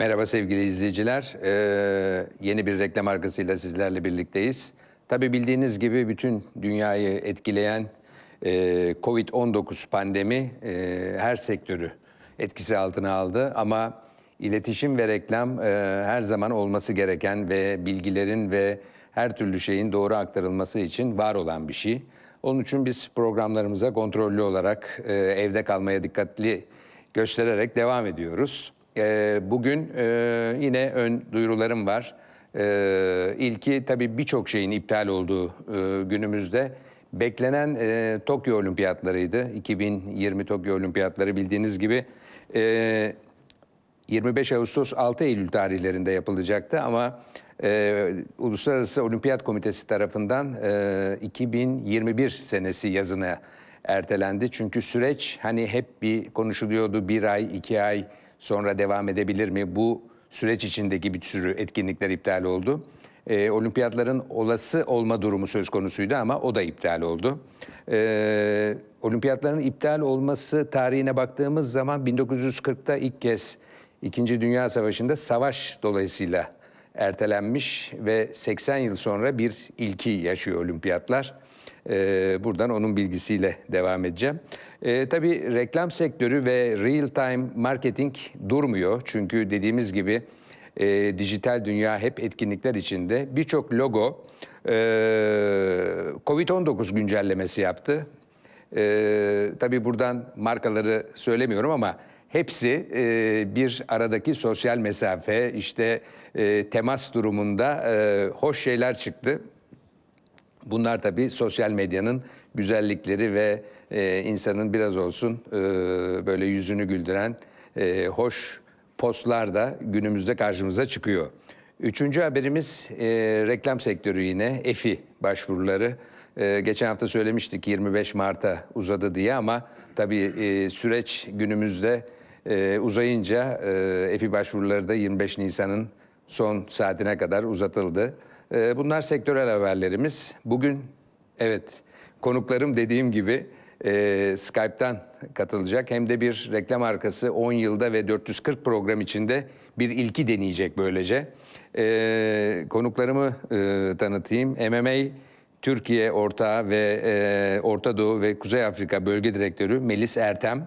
Merhaba sevgili izleyiciler. Ee, yeni bir reklam arkasıyla sizlerle birlikteyiz. Tabii bildiğiniz gibi bütün dünyayı etkileyen e, Covid-19 pandemi e, her sektörü etkisi altına aldı. Ama iletişim ve reklam e, her zaman olması gereken ve bilgilerin ve her türlü şeyin doğru aktarılması için var olan bir şey. Onun için biz programlarımıza kontrollü olarak e, evde kalmaya dikkatli göstererek devam ediyoruz. Ee, bugün e, yine ön duyurularım var. Ee, ilki tabii birçok şeyin iptal olduğu e, günümüzde. Beklenen e, Tokyo Olimpiyatlarıydı. 2020 Tokyo Olimpiyatları bildiğiniz gibi e, 25 Ağustos 6 Eylül tarihlerinde yapılacaktı ama e, Uluslararası Olimpiyat Komitesi tarafından e, 2021 senesi yazına ertelendi. Çünkü süreç hani hep bir konuşuluyordu bir ay, iki ay sonra devam edebilir mi? Bu süreç içindeki bir sürü etkinlikler iptal oldu. E, olimpiyatların olası olma durumu söz konusuydu ama o da iptal oldu. E, olimpiyatların iptal olması tarihine baktığımız zaman 1940'ta ilk kez İkinci Dünya Savaşı'nda savaş dolayısıyla ertelenmiş ve 80 yıl sonra bir ilki yaşıyor olimpiyatlar. Ee, buradan onun bilgisiyle devam edeceğim. Ee, tabii reklam sektörü ve real time marketing durmuyor. Çünkü dediğimiz gibi e, dijital dünya hep etkinlikler içinde. Birçok logo e, Covid-19 güncellemesi yaptı. Ee, tabii buradan markaları söylemiyorum ama hepsi e, bir aradaki sosyal mesafe, işte e, temas durumunda e, hoş şeyler çıktı. Bunlar tabii sosyal medyanın güzellikleri ve e, insanın biraz olsun e, böyle yüzünü güldüren e, hoş postlar da günümüzde karşımıza çıkıyor. Üçüncü haberimiz e, reklam sektörü yine EFI başvuruları. E, geçen hafta söylemiştik 25 Mart'a uzadı diye ama tabii e, süreç günümüzde e, uzayınca e, EFI başvuruları da 25 Nisan'ın son saatine kadar uzatıldı. E, bunlar sektörel haberlerimiz. Bugün evet konuklarım dediğim gibi e, Skype'tan katılacak. Hem de bir reklam arkası 10 yılda ve 440 program içinde bir ilki deneyecek böylece. E, konuklarımı e, tanıtayım. MMA Türkiye Ortağı ve e, Orta Doğu ve Kuzey Afrika Bölge Direktörü Melis Ertem.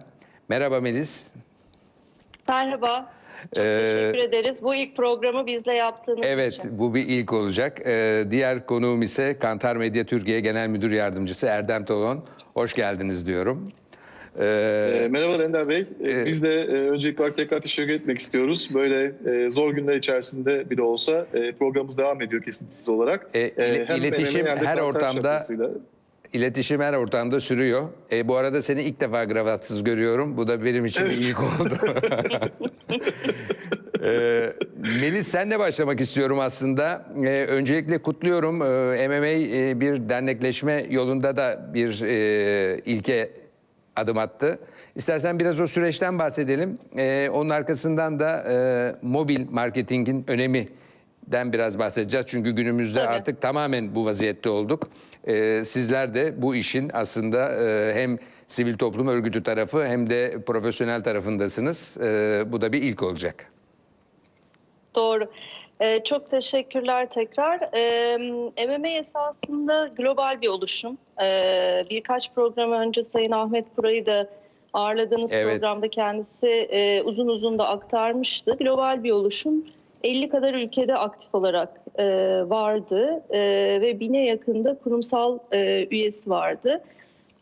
Merhaba Melis. Merhaba. Çok Ee, teşekkür ederiz. Bu ilk programı bizle yaptığınız Evet, için. bu bir ilk olacak. Ee, diğer konuğum ise Kantar Medya Türkiye Genel Müdür Yardımcısı Erdem Tolon. Hoş geldiniz diyorum. Ee, E, Merhabalar Ender Bey. E, e, Biz de e, öncelikli olarak tekrar teşekkür etmek istiyoruz. Böyle e, zor günler içerisinde bile olsa e, programımız devam ediyor kesintisiz olarak. E, il- hem iletişim hem her ortamda-. İletişim her ortamda sürüyor. E, bu arada seni ilk defa gravatsız görüyorum. Bu da benim için bir ilk oldu. e, Melis senle başlamak istiyorum aslında. E, öncelikle kutluyorum. E, MMA e, bir dernekleşme yolunda da bir e, ilke adım attı. İstersen biraz o süreçten bahsedelim. E, onun arkasından da e, mobil marketingin önemi den biraz bahsedeceğiz. Çünkü günümüzde Tabii. artık tamamen bu vaziyette olduk. Ee, sizler de bu işin aslında e, hem sivil toplum örgütü tarafı hem de profesyonel tarafındasınız. Ee, bu da bir ilk olacak. Doğru. Ee, çok teşekkürler tekrar. Ee, MMA esasında global bir oluşum. Ee, birkaç program önce Sayın Ahmet Pura'yı da ağırladığınız Evet. programda kendisi e, uzun uzun da aktarmıştı. Global bir oluşum. 50 kadar ülkede aktif olarak e, vardı e, ve bine yakında kurumsal e, üyesi vardı.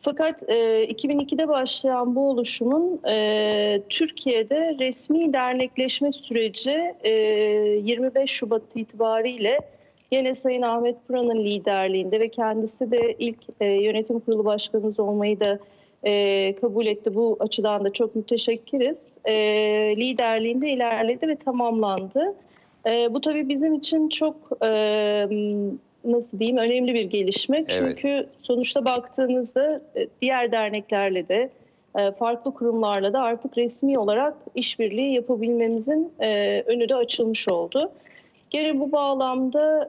Fakat e, 2002'de başlayan bu oluşumun e, Türkiye'de resmi dernekleşme süreci e, 25 Şubat itibariyle yine Sayın Ahmet Pıra'nın liderliğinde ve kendisi de ilk e, yönetim kurulu başkanımız olmayı da e, kabul etti. Bu açıdan da çok müteşekkiriz. E, liderliğinde ilerledi ve tamamlandı. E, bu tabii bizim için çok e, nasıl diyeyim önemli bir gelişme. Çünkü sonuçta baktığınızda e, diğer derneklerle de e, farklı kurumlarla da artık resmi olarak işbirliği yapabilmemizin e, önü de açılmış oldu. Gene bu bağlamda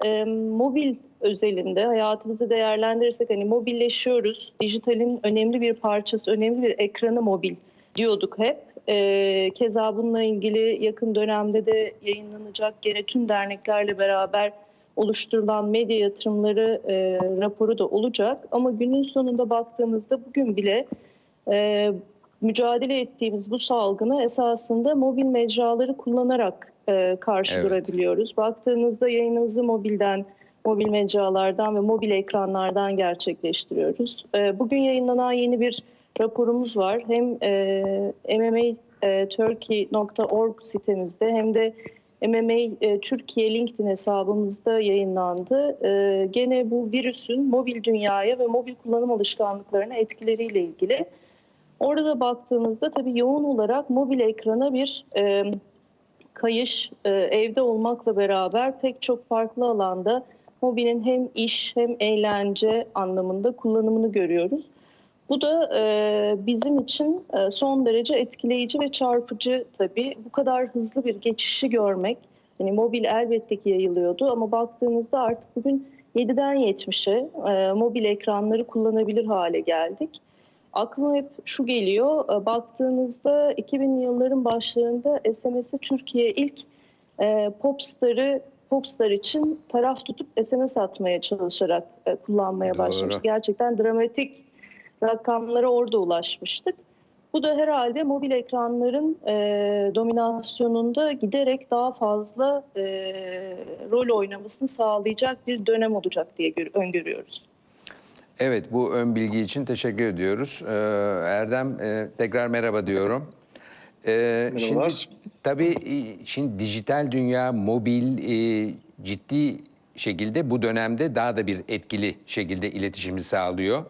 mobil özelinde hayatımızı değerlendirirsek hani mobilleşiyoruz. Dijitalin önemli bir parçası, önemli bir ekranı mobil diyorduk hep. E, keza bununla ilgili yakın dönemde de yayınlanacak gene tüm derneklerle beraber oluşturulan medya yatırımları e, raporu da olacak. Ama günün sonunda baktığımızda bugün bile e, mücadele ettiğimiz bu salgını esasında mobil mecraları kullanarak e, karşı Evet. durabiliyoruz. Baktığınızda yayınımızı mobilden, mobil mecralardan ve mobil ekranlardan gerçekleştiriyoruz. E, bugün yayınlanan yeni bir raporumuz var. Hem e, mmaturkey.org sitemizde hem de MMA e, Türkiye LinkedIn hesabımızda yayınlandı. E, gene bu virüsün mobil dünyaya ve mobil kullanım alışkanlıklarına etkileriyle ilgili. Orada baktığımızda tabii yoğun olarak mobil ekrana bir e, kayış e, evde olmakla beraber pek çok farklı alanda mobilin hem iş hem eğlence anlamında kullanımını görüyoruz. Bu da e, bizim için e, son derece etkileyici ve çarpıcı tabii. Bu kadar hızlı bir geçişi görmek, hani mobil elbette ki yayılıyordu ama baktığınızda artık bugün 7'den 70'e e, mobil ekranları kullanabilir hale geldik. Aklıma hep şu geliyor, e, baktığınızda 2000'li yılların başlarında SMS'i Türkiye ilk e, Popstar'ı Popstar için taraf tutup SMS atmaya çalışarak e, kullanmaya Doğru. başlamıştık. Gerçekten dramatik rakamlara orada ulaşmıştık. Bu da herhalde mobil ekranların e, dominasyonunda giderek daha fazla e, rol oynamasını sağlayacak bir dönem olacak diye gör- öngörüyoruz. Evet bu ön bilgi için teşekkür ediyoruz. Ee, Erdem e, tekrar merhaba diyorum. Ee, şimdi tabii şimdi dijital dünya, mobil e, ciddi şekilde bu dönemde daha da bir etkili şekilde iletişimi sağlıyor.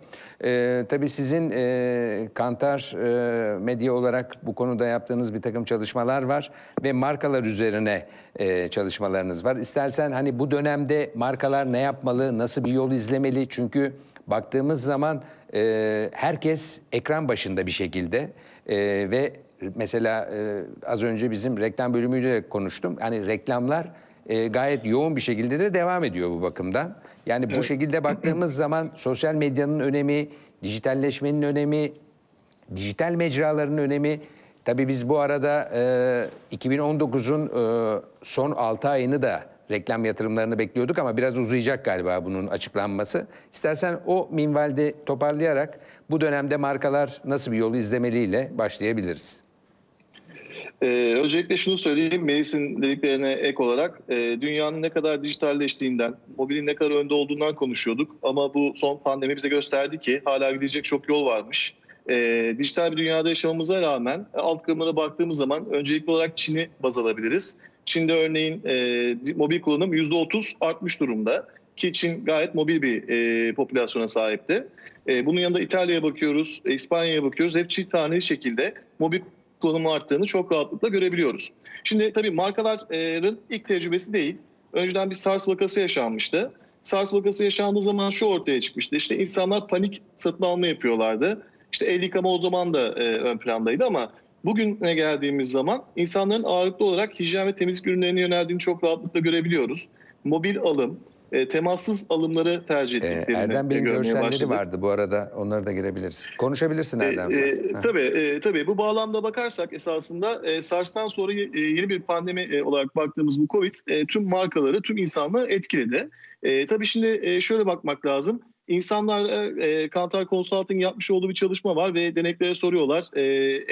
Ee, tabii sizin e, Kantar e, medya olarak bu konuda yaptığınız bir takım çalışmalar var ve markalar üzerine e, çalışmalarınız var. İstersen hani bu dönemde markalar ne yapmalı, nasıl bir yol izlemeli? Çünkü baktığımız zaman e, herkes ekran başında bir şekilde e, ve mesela e, az önce bizim reklam bölümüyle konuştum. Hani reklamlar e, gayet yoğun bir şekilde de devam ediyor bu bakımdan. Yani bu şekilde baktığımız zaman sosyal medyanın önemi, dijitalleşmenin önemi, dijital mecraların önemi. Tabii biz bu arada e, 2019'un e, son 6 ayını da reklam yatırımlarını bekliyorduk ama biraz uzayacak galiba bunun açıklanması. İstersen o minvalde toparlayarak bu dönemde markalar nasıl bir yol izlemeliyle başlayabiliriz. Ee, öncelikle şunu söyleyeyim, Melis'in dediklerine ek olarak e, dünyanın ne kadar dijitalleştiğinden, mobilin ne kadar önde olduğundan konuşuyorduk. Ama bu son pandemi bize gösterdi ki hala gidecek çok yol varmış. E, dijital bir dünyada yaşamamıza rağmen alt kırımlara baktığımız zaman öncelikli olarak Çin'i baz alabiliriz. Çin'de örneğin e, mobil kullanım %30 artmış durumda. Ki Çin gayet mobil bir e, popülasyona sahipti. E, bunun yanında İtalya'ya bakıyoruz, e, İspanya'ya bakıyoruz. Hep çift taneli şekilde mobil kullanımı arttığını çok rahatlıkla görebiliyoruz. Şimdi tabii markaların ilk tecrübesi değil. Önceden bir SARS vakası yaşanmıştı. SARS vakası yaşandığı zaman şu ortaya çıkmıştı. İşte insanlar panik satın alma yapıyorlardı. İşte el yıkama o zaman da e, ön plandaydı ama bugüne geldiğimiz zaman insanların ağırlıklı olarak hijyen ve temizlik ürünlerine yöneldiğini çok rahatlıkla görebiliyoruz. Mobil alım, e, temassız alımları tercih Ee, ettiklerini Erdem Bey'in görmeye görselleri başladık. vardı bu arada. Onları da girebiliriz. Konuşabilirsin Erdem. E, sen. e, Ha. tabii, e, tabii bu bağlamda bakarsak esasında e, SARS'tan sonra e, yeni bir pandemi e, olarak baktığımız bu Covid e, tüm markaları, tüm insanlığı etkiledi. E, tabii şimdi e, şöyle bakmak lazım. İnsanlar e, Kantar Consulting yapmış olduğu bir çalışma var ve deneklere soruyorlar e,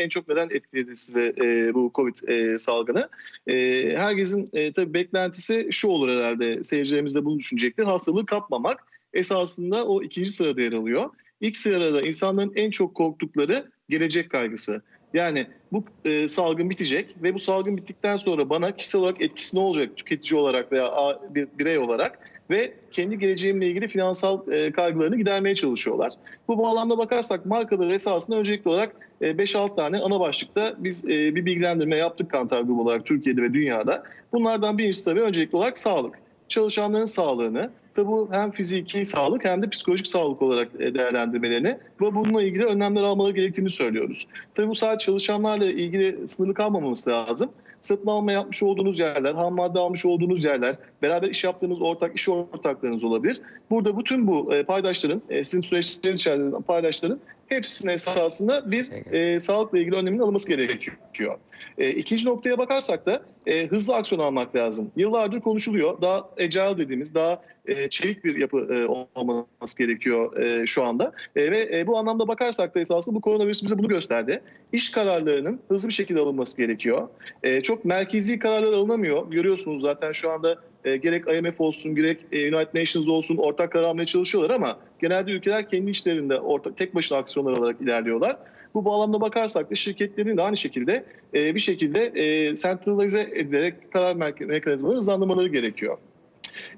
en çok neden etkiledi size e, bu Covid e, salgını. E, herkesin e, tabii beklentisi şu olur herhalde seyircilerimiz de bunu düşünecektir. Hastalığı kapmamak esasında o ikinci sırada yer alıyor. İlk sırada insanların en çok korktukları gelecek kaygısı. Yani bu e, salgın bitecek ve bu salgın bittikten sonra bana kişisel olarak etkisi ne olacak tüketici olarak veya bir birey olarak ve kendi geleceğimle ilgili finansal e, kaygılarını gidermeye çalışıyorlar. Bu bağlamda bakarsak markalar esasında öncelikli olarak e, 5-6 tane ana başlıkta biz e, bir bilgilendirme yaptık Kantar Grubu olarak Türkiye'de ve dünyada. Bunlardan birincisi tabii öncelikli olarak sağlık. Çalışanların sağlığını, Tabi bu hem fiziki sağlık hem de psikolojik sağlık olarak e, değerlendirmelerini ve bununla ilgili önlemler almaları gerektiğini söylüyoruz. Tabi bu sadece çalışanlarla ilgili sınırlı kalmamamız lazım. Satın alma yapmış olduğunuz yerler, ham madde almış olduğunuz yerler, beraber iş yaptığınız ortak iş ortaklarınız olabilir. Burada bütün bu e, paydaşların, e, sizin süreçleriniz içerisinde paydaşların hepsinin esasında bir e, sağlıkla ilgili önlemin alınması gerekiyor. E, ikinci noktaya bakarsak da e, hızlı aksiyon almak lazım. Yıllardır konuşuluyor. Daha agile dediğimiz, daha e, çevik bir yapı e, olması gerekiyor e, şu anda. E, ve e, bu anlamda bakarsak da esasında bu koronavirüs bize bunu gösterdi. İş kararlarının hızlı bir şekilde alınması gerekiyor. E, çok merkezi kararlar alınamıyor. Görüyorsunuz zaten şu anda e, gerek IMF olsun, gerek e, United Nations olsun ortak karar almaya çalışıyorlar ama genelde ülkeler kendi içlerinde ortak, tek başına aksiyonlar alarak ilerliyorlar. Bu bağlamda bakarsak da şirketlerin de aynı şekilde e, bir şekilde e, sentralize edilerek karar mekanizmaları hızlandırmaları gerekiyor.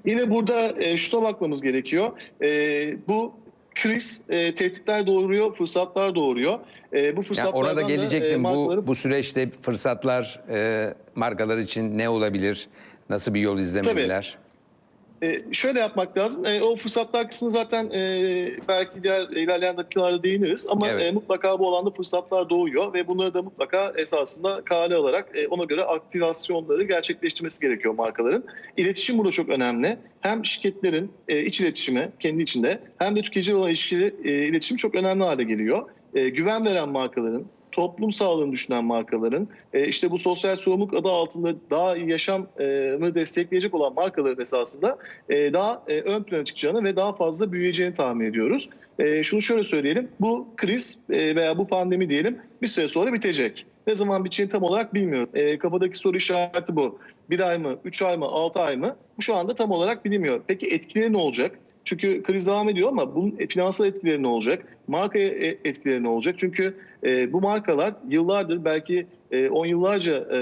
Yine burada e, şuna bakmamız gerekiyor. E, bu kriz e, tehditler doğuruyor, fırsatlar doğuruyor. E, bu Yani fırsatlardan ona da e, gelecektim. Bu, bu süreçte fırsatlar e, markalar için ne olabilir? Nasıl bir yol izlemeliler? E, şöyle yapmak lazım. E, o fırsatlar kısmı zaten e, belki diğer ilerleyen dakikalarda değiniriz. Ama Evet. e, mutlaka bu alanda fırsatlar doğuyor ve bunları da mutlaka esasında kale alarak e, ona göre aktivasyonları gerçekleştirmesi gerekiyor markaların. İletişim burada çok önemli. Hem şirketlerin e, iç iletişimi kendi içinde hem de tüketiciyle olan ilişkili e, iletişim çok önemli hale geliyor. E, güven veren markaların, toplum sağlığını düşünen markaların, e, işte bu sosyal sorumluluk adı altında daha iyi yaşamı destekleyecek olan markaların esasında e, daha e, ön plana çıkacağını ve daha fazla büyüyeceğini tahmin ediyoruz. E, Şunu şöyle söyleyelim, bu kriz e, veya bu pandemi diyelim bir süre sonra bitecek. Ne zaman biteceğini tam olarak bilmiyoruz. E, Kafadaki soru işareti bu. Bir ay mı, üç ay mı, altı ay mı? Bu şu anda tam olarak bilinmiyor. Peki etkileri ne olacak? Çünkü kriz devam ediyor ama bunun finansal etkileri ne olacak? Markaya e, etkileri ne olacak? Çünkü e, bu markalar yıllardır belki e, on yıllarca e,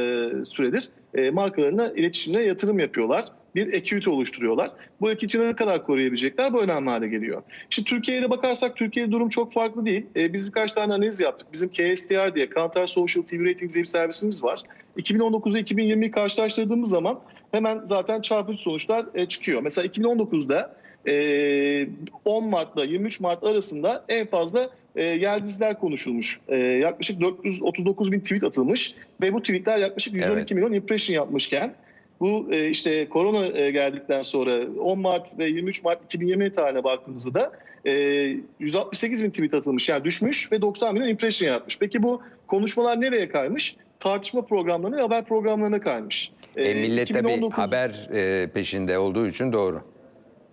süredir e, markalarına iletişimle yatırım yapıyorlar. Bir eküite oluşturuyorlar. Bu eküiteyi ne kadar koruyabilecekler bu önemli hale geliyor. Şimdi Türkiye'ye de bakarsak Türkiye'de durum çok farklı değil. E, biz birkaç tane analiz yaptık. Bizim KSTR diye Kantar Social TV Ratings diye bir servisimiz var. 2019'u 2020'yi karşılaştırdığımız zaman hemen zaten çarpıcı sonuçlar e, çıkıyor. Mesela 2019'da e, 10 Mart'la 23 Mart arasında en fazla e, yer diziler konuşulmuş. E, yaklaşık 439 bin tweet atılmış ve bu tweetler yaklaşık 112 Evet. milyon impression yapmışken bu e, işte korona e, geldikten sonra 10 Mart ve 23 Mart 2020 tarihine baktığımızda da e, 168 bin tweet atılmış yani düşmüş ve 90 milyon impression yapmış. Peki bu konuşmalar nereye kaymış? Tartışma programlarına haber programlarına kaymış. E, millet tabii 2019 haber e, peşinde olduğu için doğru.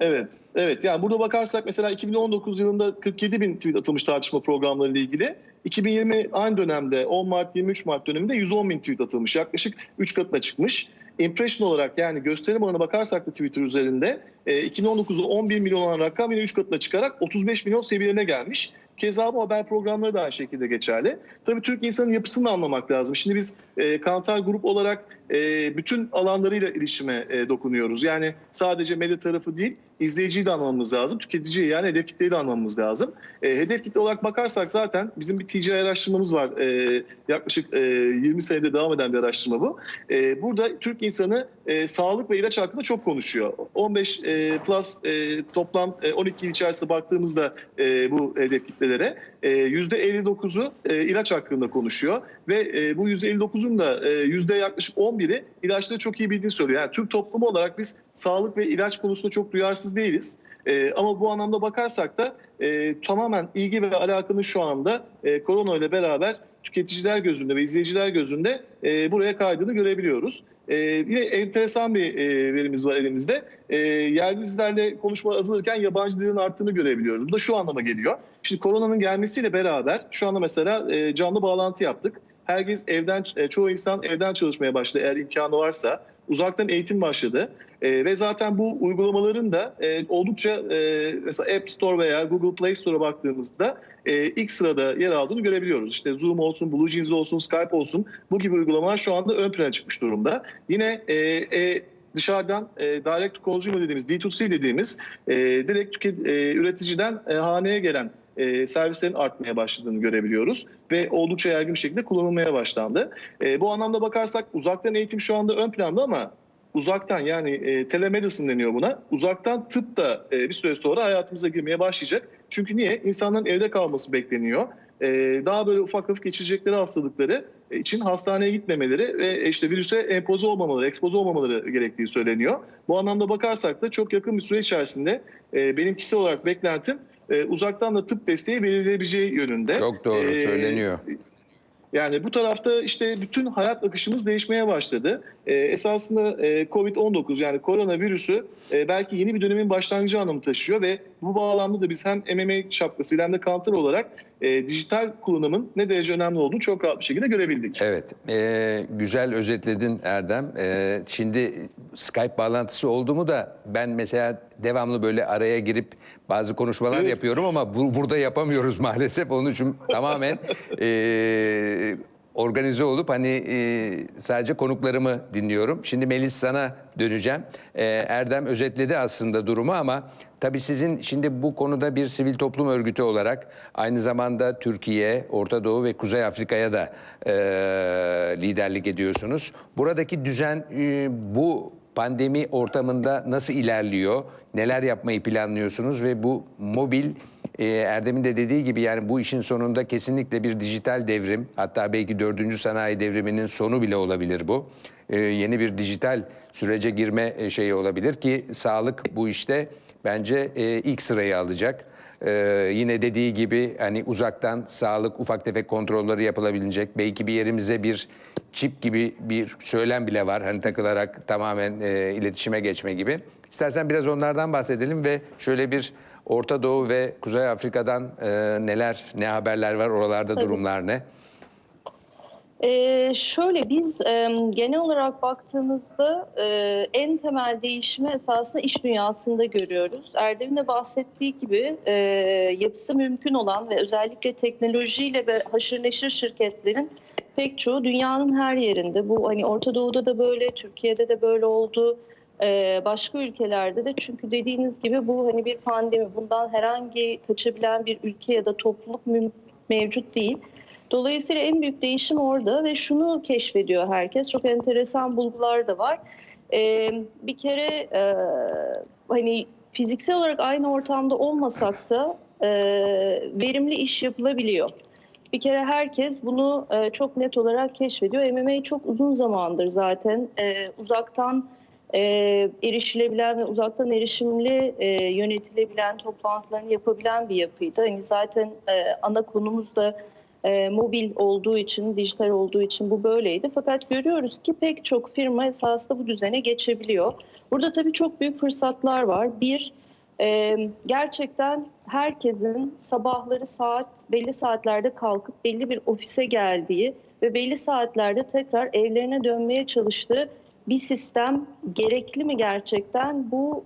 Evet, evet. Yani burada bakarsak mesela 2019 yılında 47 bin tweet atılmış tartışma programları ile ilgili. 2020 aynı dönemde 10 Mart 23 Mart döneminde 110 bin tweet atılmış. Yaklaşık 3 katına çıkmış. Impression olarak yani gösterim oranına bakarsak da Twitter üzerinde e, 2019'da 11 milyon olan rakam yine 3 katına çıkarak 35 milyon seviyelerine gelmiş. Keza bu haber programları da aynı şekilde geçerli. Tabii Türk insanın yapısını anlamak lazım. Şimdi biz e, Kantar Grup olarak e, bütün alanlarıyla iletişime e, dokunuyoruz. Yani sadece medya tarafı değil, izleyiciyi de anlamamız lazım. Tüketiciyi yani hedef kitleyi de anlamamız lazım. E, hedef kitle olarak bakarsak zaten bizim bir TCI araştırmamız var. Yaklaşık e, 20 senedir devam eden bir araştırma bu. Burada Türk insanı sağlık ve ilaç hakkında çok konuşuyor. 15 e, plus toplam e, 12 yıl içerisinde baktığımızda bu hedef kitlelere e, %59'u e, ilaç hakkında konuşuyor ve bu %59'un da yüzde yaklaşık 11'i ilaçları çok iyi bildiğini söylüyor. Yani Türk toplumu olarak biz sağlık ve ilaç konusunda çok duyarsız değiliz. E, ama bu anlamda bakarsak da e, tamamen ilgi ve alakanın şu anda e, korona ile beraber tüketiciler gözünde ve izleyiciler gözünde e, buraya kaydığını görebiliyoruz. E, yine enteresan bir e, verimiz var elimizde. E, yerli dizilerle konuşma azalırken yabancı dilin arttığını görebiliyoruz. Bu da şu anlama geliyor. Şimdi koronanın gelmesiyle beraber şu anda mesela e, canlı bağlantı yaptık. Herkes evden, e, çoğu insan evden çalışmaya başladı eğer imkanı varsa. Uzaktan eğitim başladı. E, ve zaten bu uygulamaların da e, oldukça e, mesela App Store veya Google Play Store'a baktığımızda e, ilk sırada yer aldığını görebiliyoruz. İşte Zoom olsun, Blue Jeans olsun, Skype olsun bu gibi uygulamalar şu anda ön plana çıkmış durumda. Yine e, e, dışarıdan e, direct consumer dediğimiz D2C dediğimiz e, direkt tüket, e, üreticiden e, haneye gelen e, servislerin artmaya başladığını görebiliyoruz ve oldukça yaygın bir şekilde kullanılmaya başlandı. E, bu anlamda bakarsak uzaktan eğitim şu anda ön planda ama uzaktan yani e, telemedicine deniyor buna. Uzaktan tıp da e, bir süre sonra hayatımıza girmeye başlayacak. Çünkü niye? İnsanların evde kalması bekleniyor. E, daha böyle ufak hafif geçirecekleri hastalıkları için hastaneye gitmemeleri ve işte virüse empoze olmamaları, ekspoze olmamaları gerektiği söyleniyor. Bu anlamda bakarsak da çok yakın bir süre içerisinde e, benim kişisel olarak beklentim e, uzaktan da tıp desteği verilebileceği yönünde. Çok doğru Ee, söyleniyor. Yani bu tarafta işte bütün hayat akışımız değişmeye başladı. Ee, esasında e, Covid-19 yani koronavirüsü e, belki yeni bir dönemin başlangıcı anlamı taşıyor ve bu bağlamda da biz hem MMA şapkasıyla hem de counter olarak e, dijital kullanımın ne derece önemli olduğunu çok rahat bir şekilde görebildik. Evet, e, güzel özetledin Erdem. E, şimdi Skype bağlantısı oldu mu da ben mesela devamlı böyle araya girip bazı konuşmalar Evet. yapıyorum ama bu, burada yapamıyoruz maalesef. Onun için tamamen e, organize olup hani e, sadece konuklarımı dinliyorum. Şimdi Melis sana döneceğim. E, Erdem özetledi aslında durumu ama tabii sizin şimdi bu konuda bir sivil toplum örgütü olarak aynı zamanda Türkiye, Orta Doğu ve Kuzey Afrika'ya da e, liderlik ediyorsunuz. Buradaki düzen e, bu pandemi ortamında nasıl ilerliyor? Neler yapmayı planlıyorsunuz ve bu mobil e, Erdem'in de dediği gibi yani bu işin sonunda kesinlikle bir dijital devrim hatta belki dördüncü sanayi devriminin sonu bile olabilir bu. E, yeni bir dijital sürece girme şeyi olabilir ki sağlık bu işte bence e, ilk sırayı alacak. E, yine dediği gibi hani uzaktan sağlık ufak tefek kontrolleri yapılabilecek. Belki bir yerimize bir çip gibi bir söylem bile var. Hani takılarak tamamen e, iletişime geçme gibi. İstersen biraz onlardan bahsedelim ve şöyle bir Orta Doğu ve Kuzey Afrika'dan e, neler, ne haberler var, oralarda Tabii. durumlar ne? Ee, şöyle biz e, genel olarak baktığımızda e, en temel değişimi esasında iş dünyasında görüyoruz. Erdem'in de bahsettiği gibi e, yapısı mümkün olan ve özellikle teknolojiyle ve haşır neşir şirketlerin pek çoğu dünyanın her yerinde. Bu hani Orta Doğu'da da böyle, Türkiye'de de böyle oldu. e, başka ülkelerde de çünkü dediğiniz gibi bu hani bir pandemi. Bundan herhangi kaçabilen bir ülke ya da topluluk mevcut değil. Dolayısıyla en büyük değişim orada ve şunu keşfediyor herkes. Çok enteresan bulgular da var. Ee, bir kere e, hani fiziksel olarak aynı ortamda olmasak da e, verimli iş yapılabiliyor. Bir kere herkes bunu e, çok net olarak keşfediyor. MMA çok uzun zamandır zaten e, uzaktan e, erişilebilen ve uzaktan erişimli e, yönetilebilen toplantılarını yapabilen bir yapıydı. Hani zaten e, ana konumuz da e, mobil olduğu için, dijital olduğu için bu böyleydi. Fakat görüyoruz ki pek çok firma esasında bu düzene geçebiliyor. Burada tabii çok büyük fırsatlar var. Bir, e, gerçekten herkesin sabahları saat belli saatlerde kalkıp belli bir ofise geldiği ve belli saatlerde tekrar evlerine dönmeye çalıştığı bir sistem gerekli mi gerçekten? Bu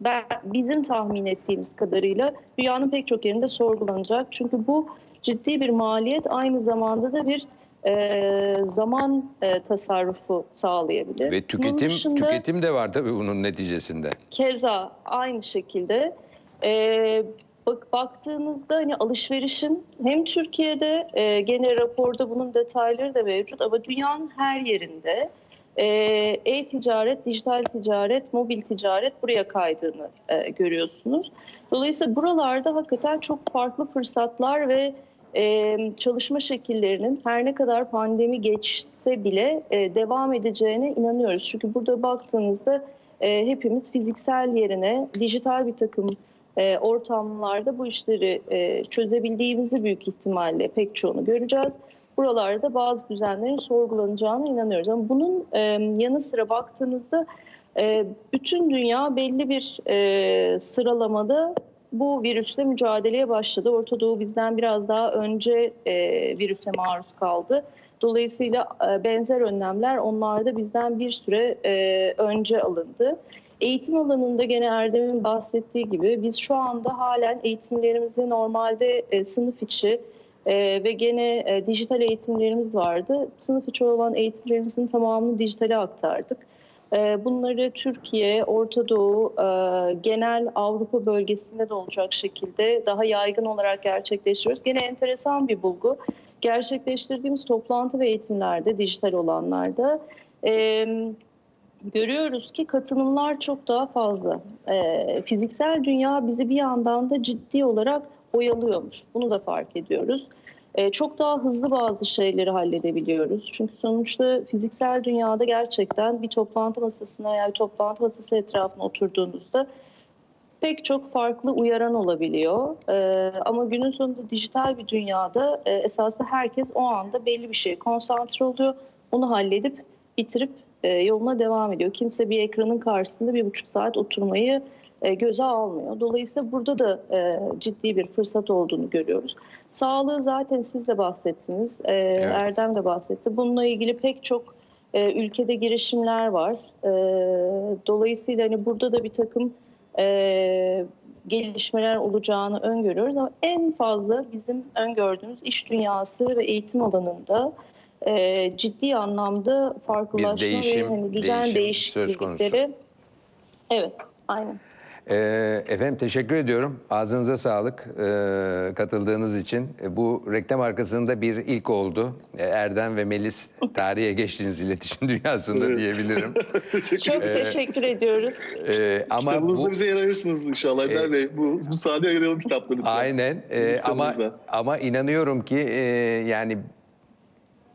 ben, bizim tahmin ettiğimiz kadarıyla dünyanın pek çok yerinde sorgulanacak. Çünkü bu ciddi bir maliyet aynı zamanda da bir e, zaman e, tasarrufu sağlayabilir. Ve tüketim dışında- tüketim de var tabii bunun neticesinde. Keza aynı şekilde e, bak baktığınızda hani alışverişin hem Türkiye'de e, gene raporda bunun detayları da mevcut ama dünyanın her yerinde e, e-ticaret, dijital ticaret, mobil ticaret buraya kaydığını e, görüyorsunuz. Dolayısıyla buralarda hakikaten çok farklı fırsatlar ve çalışma şekillerinin her ne kadar pandemi geçse bile devam edeceğine inanıyoruz. Çünkü burada baktığınızda hepimiz fiziksel yerine dijital bir takım ortamlarda bu işleri çözebildiğimizi büyük ihtimalle pek çoğunu göreceğiz. Buralarda bazı düzenlerin sorgulanacağına inanıyoruz. Ama bunun yanı sıra baktığınızda bütün dünya belli bir sıralamada bu virüsle mücadeleye başladı. Orta Doğu bizden biraz daha önce e, virüse maruz kaldı. Dolayısıyla e, benzer önlemler onlarda bizden bir süre e, önce alındı. Eğitim alanında gene Erdem'in bahsettiği gibi biz şu anda halen eğitimlerimizi normalde e, sınıf içi e, ve gene e, dijital eğitimlerimiz vardı. Sınıf içi olan eğitimlerimizin tamamını dijitale aktardık. E, bunları Türkiye, Orta Doğu, e, genel Avrupa bölgesinde de olacak şekilde daha yaygın olarak gerçekleştiriyoruz. Gene enteresan bir bulgu. Gerçekleştirdiğimiz toplantı ve eğitimlerde, dijital olanlarda e, görüyoruz ki katılımlar çok daha fazla. E, fiziksel dünya bizi bir yandan da ciddi olarak oyalıyormuş. Bunu da fark ediyoruz. E, çok daha hızlı bazı şeyleri halledebiliyoruz. Çünkü sonuçta fiziksel dünyada gerçekten bir toplantı masasına yani bir toplantı masası etrafına oturduğunuzda pek çok farklı uyaran olabiliyor. Ee, ama günün sonunda dijital bir dünyada e, esası herkes o anda belli bir şeye konsantre oluyor. Onu halledip bitirip e, yoluna devam ediyor. Kimse bir ekranın karşısında bir buçuk saat oturmayı e, göze almıyor. Dolayısıyla burada da e, ciddi bir fırsat olduğunu görüyoruz. Sağlığı zaten siz de bahsettiniz, e, Erdem de bahsetti. Bununla ilgili pek çok e, ülkede girişimler var. E, dolayısıyla hani burada da bir takım e, gelişmeler olacağını öngörüyoruz ama en fazla bizim öngördüğümüz iş dünyası ve eğitim alanında e, ciddi anlamda farklılaşma değişim- ve hani düzen değişim söz konusu. değişiklikleri. Evet, aynen. Ee, efendim teşekkür ediyorum. Ağzınıza sağlık ee, katıldığınız için. E, bu reklam arkasında bir ilk oldu. E, Erdem ve Melis tarihe geçtiğiniz iletişim dünyasında Evet. diyebilirim. Çok ederim. teşekkür ediyoruz. Ee, ama Kitabınızda bu, bize yer ayırırsınız inşallah Eder Bey. Bu, bu saate ayıralım kitapları. aynen Ee, ama ama inanıyorum ki e, yani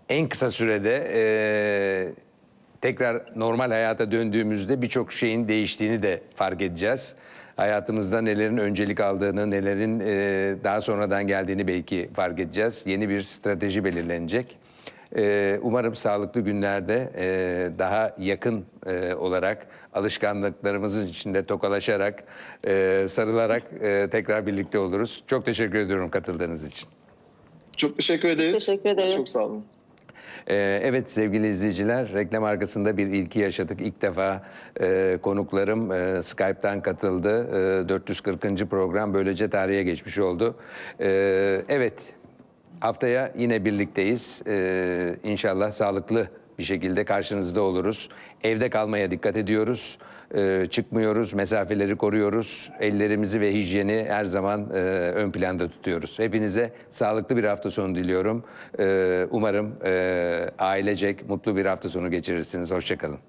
en kısa sürede e, tekrar normal hayata döndüğümüzde birçok şeyin değiştiğini de fark edeceğiz. Hayatımızda nelerin öncelik aldığını, nelerin e, daha sonradan geldiğini belki fark edeceğiz. Yeni bir strateji belirlenecek. E, umarım sağlıklı günlerde e, daha yakın e, olarak alışkanlıklarımızın içinde tokalaşarak, e, sarılarak e, tekrar birlikte oluruz. Çok teşekkür ediyorum katıldığınız için. Çok teşekkür ederiz. Teşekkür ederiz. Çok sağ olun. Ee, Evet sevgili izleyiciler, reklam arkasında bir ilki yaşadık. İlk defa e, konuklarım e, Skype'tan katıldı. E, 440. program böylece tarihe geçmiş oldu. E, evet, haftaya yine birlikteyiz. E, inşallah sağlıklı bir şekilde karşınızda oluruz. Evde kalmaya dikkat ediyoruz. E, çıkmıyoruz, mesafeleri koruyoruz. Ellerimizi ve hijyeni her zaman e, ön planda tutuyoruz. Hepinize sağlıklı bir hafta sonu diliyorum. E, umarım e, ailecek mutlu bir hafta sonu geçirirsiniz. Hoşçakalın.